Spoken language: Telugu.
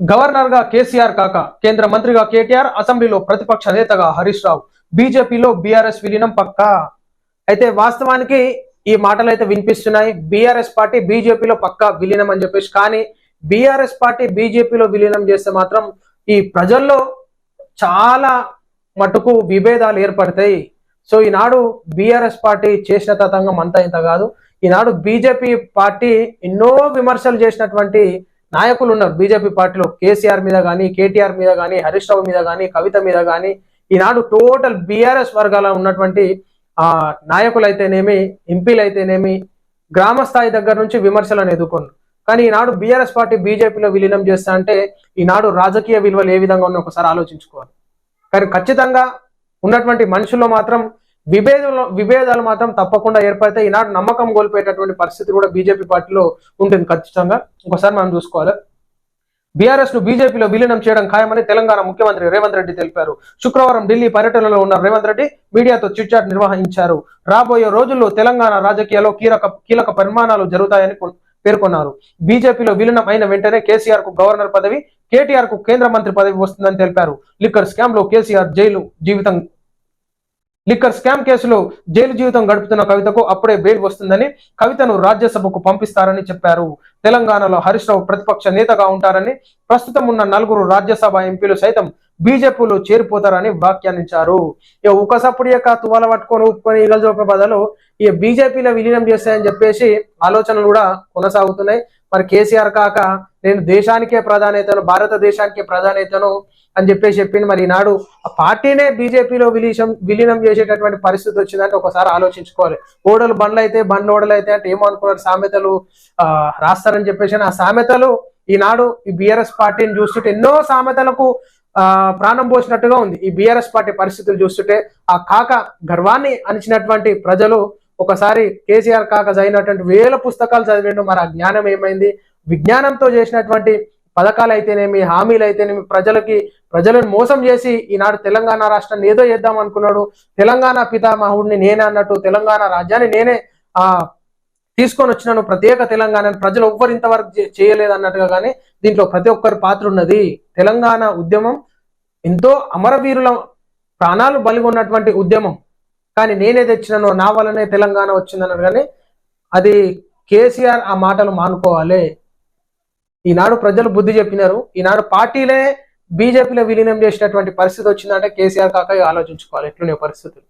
గవర్నర్గా కేసీఆర్ కాక కేంద్ర మంత్రిగా కేటీఆర్ అసెంబ్లీలో ప్రతిపక్ష నేతగా హరీష్ రావు. బీజేపీలో బీఆర్ఎస్ విలీనం పక్కా? అయితే వాస్తవానికి ఈ మాటలు అయితే వినిపిస్తున్నాయి. బీఆర్ఎస్ పార్టీ బీజేపీలో పక్కా విలీనం అని చెప్పేసి కానీ బీఆర్ఎస్ పార్టీ బీజేపీలో విలీనం చేస్తే మాత్రం ఈ ప్రజల్లో చాలా మటుకు విభేదాలు ఏర్పడతాయి. సో ఈనాడు బీఆర్ఎస్ పార్టీ చేసిన తతంగం అంతా ఇంత కాదు. ఈనాడు బీజేపీ పార్టీ ఎన్నో విమర్శలు చేసినటువంటి నాయకులు ఉన్నారు. బీజేపీ పార్టీలో కేసీఆర్ మీద కానీ కేటీఆర్ మీద కానీ హరీష్ రావు మీద కానీ కవిత మీద కానీ ఈనాడు టోటల్ బీఆర్ఎస్ వర్గాల ఉన్నటువంటి ఆ నాయకులు అయితేనేమి ఎంపీలు అయితేనేమి గ్రామ స్థాయి దగ్గర నుంచి విమర్శలను ఎదుర్కొన్నారు. కానీ ఈనాడు బీఆర్ఎస్ పార్టీ బీజేపీలో విలీనం చేస్తా అంటే ఈనాడు రాజకీయ విలువలు ఏ విధంగా ఉన్నాయో ఒకసారి ఆలోచించుకోవాలి. కానీ ఖచ్చితంగా ఉన్నటువంటి మనుషుల్లో మాత్రం విభేదాలు విభేదాలు మాత్రం తప్పకుండా ఏర్పడితే ఈనాడు నమ్మకం కోల్పోయేటటువంటి పరిస్థితి కూడా బీజేపీ పార్టీలో ఉంటుంది ఖచ్చితంగా. ఇంకోసారి మనం చూసుకోవాలి. బీఆర్ఎస్ను బీజేపీలో విలీనం చేయడం ఖాయమని తెలంగాణ ముఖ్యమంత్రి రేవంత్ రెడ్డి తెలిపారు. శుక్రవారం ఢిల్లీ పర్యటనలో ఉన్న రేవంత్ రెడ్డి మీడియాతో చిట్చాట్ నిర్వహించారు. రాబోయే రోజుల్లో తెలంగాణ రాజకీయాల్లో కీలక కీలక పరిమాణాలు జరుగుతాయని పేర్కొన్నారు. బీజేపీలో విలీనం అయిన వెంటనే కేసీఆర్కు గవర్నర్ పదవి కేటీఆర్కు కేంద్ర మంత్రి పదవి వస్తుందని తెలిపారు. లిక్కర్ స్కామ్లో కేసీఆర్ జైలు జీవితం లిక్కర్ స్కామ్ కేసులో జైలు జీవితం గడుపుతున్న కవితకు అప్పుడే బెయిల్ వస్తుందని కవితను రాజ్యసభకు పంపిస్తారని చెప్పారు. తెలంగాణలో హరీష్ రావు ప్రతిపక్ష నేతగా ఉంటారని ప్రస్తుతం ఉన్న నలుగురు రాజ్యసభ ఎంపీలు సైతం బీజేపీలో చేరిపోతారని వ్యాఖ్యానించారు. ఇక ఉకసప్పుడు యొక్క తువాల పట్టుకొని ఒప్పుకొని ఈగలు చూపే బదులు ఇక బీజేపీలో విలీనం చేస్తాయని చెప్పేసి ఆలోచనలు కూడా కొనసాగుతున్నాయి. మరి కేసీఆర్ కాక నేను దేశానికే ప్రాధాన్యతను భారతదేశానికే ప్రాధాన్యతను అని చెప్పేసి చెప్పింది మరి ఈనాడు ఆ పార్టీనే బీజేపీలో విలీనం విలీనం చేసేటటువంటి పరిస్థితి వచ్చిందంటే ఒకసారి ఆలోచించుకోవాలి. ఓడలు బండ్లు అయితే బండ్లు ఓడలు అయితే అంటే ఏమనుకున్నారు? సామెతలు ఆ రాస్తారని చెప్పేసి ఆ సామెతలు ఈనాడు ఈ బీఆర్ఎస్ పార్టీని చూస్తుంటే ఎన్నో సామెతలకు ఆ ప్రాణం పోసినట్టుగా ఉంది. ఈ బీఆర్ఎస్ పార్టీ పరిస్థితులు చూస్తుంటే ఆ కాక గర్వాన్ని అణిచినటువంటి ప్రజలు ఒకసారి కేసీఆర్ కాక చదివినటువంటి వేల పుస్తకాలు చదివిండు. మరి ఆ జ్ఞానం ఏమైంది? విజ్ఞానంతో చేసినటువంటి పథకాలు అయితేనేమి హామీలు అయితేనేమి ప్రజలకి ప్రజలను మోసం చేసి ఈనాడు తెలంగాణ రాష్ట్రాన్ని ఏదో చేద్దాం అనుకున్నాడు. తెలంగాణ పితామహుడిని నేనే అన్నట్టు తెలంగాణ రాజ్యాన్ని నేనే ఆ తీసుకొని వచ్చినాను ప్రత్యేక తెలంగాణ ప్రజలు ఎవ్వరు ఇంతవరకు చేయలేదు అన్నట్టుగా కానీ దీంట్లో ప్రతి ఒక్కరి పాత్ర ఉన్నది. తెలంగాణ ఉద్యమం ఎంతో అమరవీరుల ప్రాణాలు బలిగొన్నటువంటి ఉద్యమం. కానీ నేనే తెచ్చినాను నా వల్లనే తెలంగాణ వచ్చిందన్నారు కానీ అది కేసీఆర్ ఆ మాటలు మానుకోవాలి. ఈనాడు ప్రజలు బుద్ధి చెప్పినారు. ఈనాడు పార్టీలే బీజేపీలో విలీనం చేసినటువంటి పరిస్థితి వచ్చిందంటే కేసీఆర్ కాక ఆలోచించుకోవాలి. ఎట్లునే పరిస్థితులు?